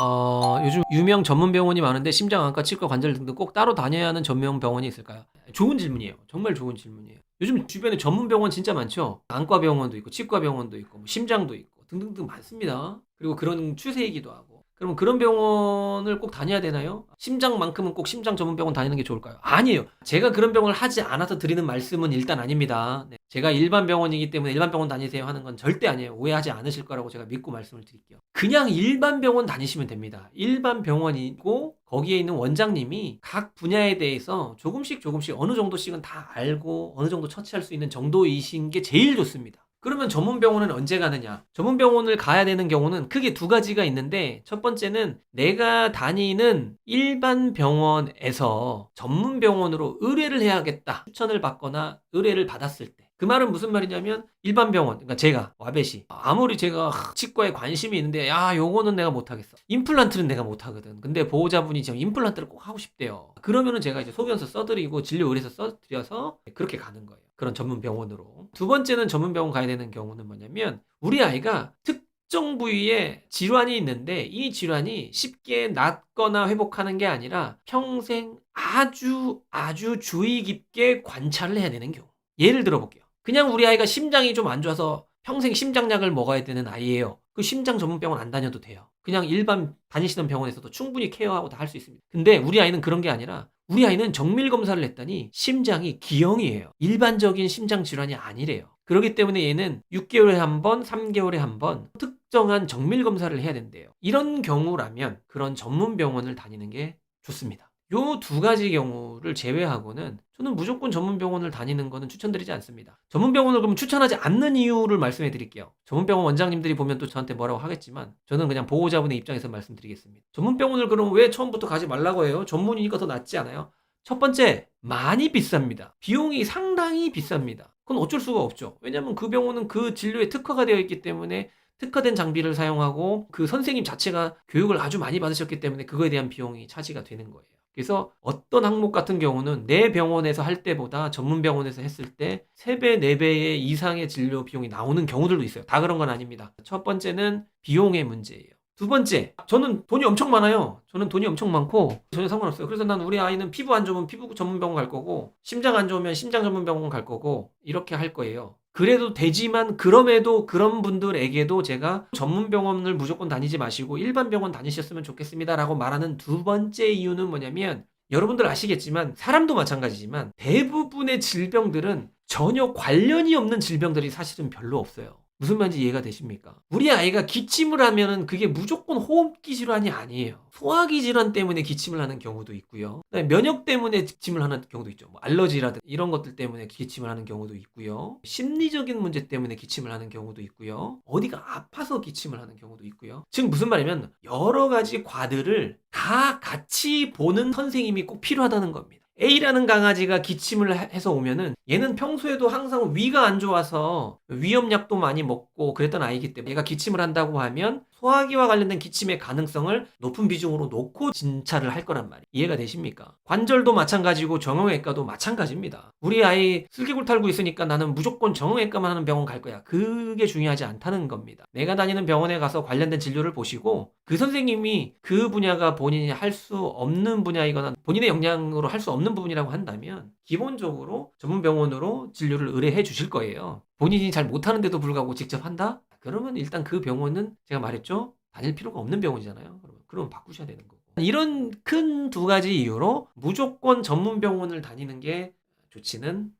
어, 요즘 유명 전문 병원이 많은데 심장 안과, 치과, 관절 등등 꼭 따로 다녀야 하는 전문 병원이 있을까요? 좋은 질문이에요. 정말 좋은 질문이에요. 요즘 주변에 전문 병원 진짜 많죠. 안과 병원도 있고, 치과 병원도 있고, 뭐 심장도 있고 등등등 많습니다. 그리고 그런 추세이기도 하고. 그러면 그런 병원을 꼭 다녀야 되나요? 심장만큼은 꼭 심장 전문 병원 다니는 게 좋을까요? 아니에요. 제가 그런 병원을 하지 않아서 드리는 말씀은 일단 아닙니다. 네. 제가 일반 병원이기 때문에 일반 병원 다니세요 하는 건 절대 아니에요. 오해하지 않으실 거라고 제가 믿고 말씀을 드릴게요. 그냥 일반 병원 다니시면 됩니다. 일반 병원이고 거기에 있는 원장님이 각 분야에 대해서 조금씩 조금씩 어느 정도씩은 다 알고 어느 정도 처치할 수 있는 정도이신 게 제일 좋습니다. 그러면 전문 병원은 언제 가느냐? 전문 병원을 가야 되는 경우는 크게 두 가지가 있는데 첫 번째는 내가 다니는 일반 병원에서 전문 병원으로 의뢰를 해야겠다. 추천을 받거나 의뢰를 받았을 때. 그 말은 무슨 말이냐면 일반 병원, 그러니까 제가 와베시 아무리 제가 치과에 관심이 있는데 야 요거는 내가 못하겠어. 임플란트는 내가 못하거든. 근데 보호자분이 지금 임플란트를 꼭 하고 싶대요. 그러면은 제가 이제 소견서 써드리고 진료 의뢰서 써드려서 그렇게 가는 거예요. 그런 전문 병원으로. 두 번째는 전문 병원 가야 되는 경우는 뭐냐면 우리 아이가 특정 부위에 질환이 있는데 이 질환이 쉽게 낫거나 회복하는 게 아니라 평생 아주 아주 주의 깊게 관찰을 해야 되는 경우. 예를 들어 볼게요. 그냥 우리 아이가 심장이 좀 안 좋아서 평생 심장약을 먹어야 되는 아이예요. 그 심장 전문 병원 안 다녀도 돼요. 그냥 일반 다니시는 병원에서도 충분히 케어하고 다 할 수 있습니다. 근데 우리 아이는 그런 게 아니라 우리 아이는 정밀 검사를 했더니 심장이 기형이에요. 일반적인 심장 질환이 아니래요. 그렇기 때문에 얘는 6개월에 한 번, 3개월에 한 번 특정한 정밀 검사를 해야 된대요. 이런 경우라면 그런 전문 병원을 다니는 게 좋습니다. 요 두 가지 경우를 제외하고는 저는 무조건 전문 병원을 다니는 거는 추천드리지 않습니다. 전문 병원을 그럼 추천하지 않는 이유를 말씀해 드릴게요. 전문 병원 원장님들이 보면 또 저한테 뭐라고 하겠지만 저는 그냥 보호자분의 입장에서 말씀드리겠습니다. 전문 병원을 그럼 왜 처음부터 가지 말라고 해요? 전문이니까 더 낫지 않아요? 첫 번째, 많이 비쌉니다. 비용이 상당히 비쌉니다. 그건 어쩔 수가 없죠. 왜냐하면 그 병원은 그 진료에 특화가 되어 있기 때문에 특화된 장비를 사용하고 그 선생님 자체가 교육을 아주 많이 받으셨기 때문에 그거에 대한 비용이 차지가 되는 거예요. 그래서 어떤 항목 같은 경우는 내 병원에서 할 때보다 전문 병원에서 했을 때 3배, 4배 이상의 진료 비용이 나오는 경우들도 있어요. 다 그런 건 아닙니다. 첫 번째는 비용의 문제예요. 두 번째, 저는 돈이 엄청 많아요. 저는 돈이 엄청 많고 전혀 상관없어요. 그래서 난 우리 아이는 피부 안 좋으면 피부 전문 병원 갈 거고 심장 안 좋으면 심장 전문 병원 갈 거고 이렇게 할 거예요. 그래도 되지만 그럼에도 그런 분들에게도 제가 전문 병원을 무조건 다니지 마시고 일반 병원 다니셨으면 좋겠습니다라고 말하는 두 번째 이유는 뭐냐면 여러분들 아시겠지만 사람도 마찬가지지만 대부분의 질병들은 전혀 관련이 없는 질병들이 사실은 별로 없어요. 무슨 말인지 이해가 되십니까? 우리 아이가 기침을 하면은 그게 무조건 호흡기 질환이 아니에요. 소화기 질환 때문에 기침을 하는 경우도 있고요. 면역 때문에 기침을 하는 경우도 있죠. 뭐 알러지라든 이런 것들 때문에 기침을 하는 경우도 있고요. 심리적인 문제 때문에 기침을 하는 경우도 있고요. 어디가 아파서 기침을 하는 경우도 있고요. 즉 무슨 말이면 여러 가지 과들을 다 같이 보는 선생님이 꼭 필요하다는 겁니다. A라는 강아지가 기침을 해- 해서 오면은 얘는 평소에도 항상 위가 안 좋아서 위염약도 많이 먹고 그랬던 아이기 때문에 얘가 기침을 한다고 하면 소화기와 관련된 기침의 가능성을 높은 비중으로 놓고 진찰을 할 거란 말이에요. 이해가 되십니까? 관절도 마찬가지고 정형외과도 마찬가지입니다. 우리 아이 슬개골 탈고 있으니까 나는 무조건 정형외과만 하는 병원 갈 거야. 그게 중요하지 않다는 겁니다. 내가 다니는 병원에 가서 관련된 진료를 보시고 그 선생님이 그 분야가 본인이 할 수 없는 분야이거나 본인의 역량으로 할 수 없는 부분이라고 한다면 기본적으로 전문 병원으로 진료를 의뢰해 주실 거예요. 본인이 잘 못하는데도 불구하고 직접 한다? 그러면 일단 그 병원은 제가 말했죠. 다닐 필요가 없는 병원이잖아요. 그러면 그러면 바꾸셔야 되는 거고. 이런 큰 두 가지 이유로 무조건 전문 병원을 다니는 게 좋지는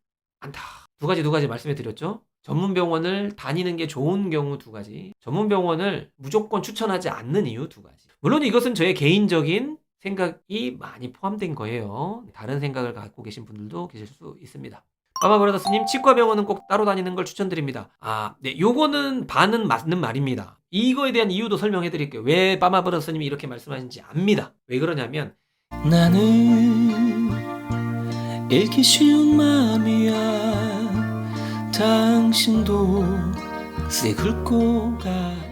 않다. 두 가지 두 가지 말씀해 드렸죠. 전문 병원을 다니는 게 좋은 경우 두 가지. 전문 병원을 무조건 추천하지 않는 이유 두 가지. 물론 이것은 저의 개인적인 생각이 많이 포함된 거예요. 다른 생각을 갖고 계신 분들도 계실 수 있습니다. 빠마브라더스님 치과 병원은 꼭 따로 다니는 걸 추천드립니다. 아, 네, 요거는 반은 맞는 말입니다. 이거에 대한 이유도 설명해 드릴게요. 왜 빠마브라더스님이 이렇게 말씀하신지 압니다. 왜 그러냐면 나는 읽기 쉬운 마음이야 당신도 새 긁고 가셔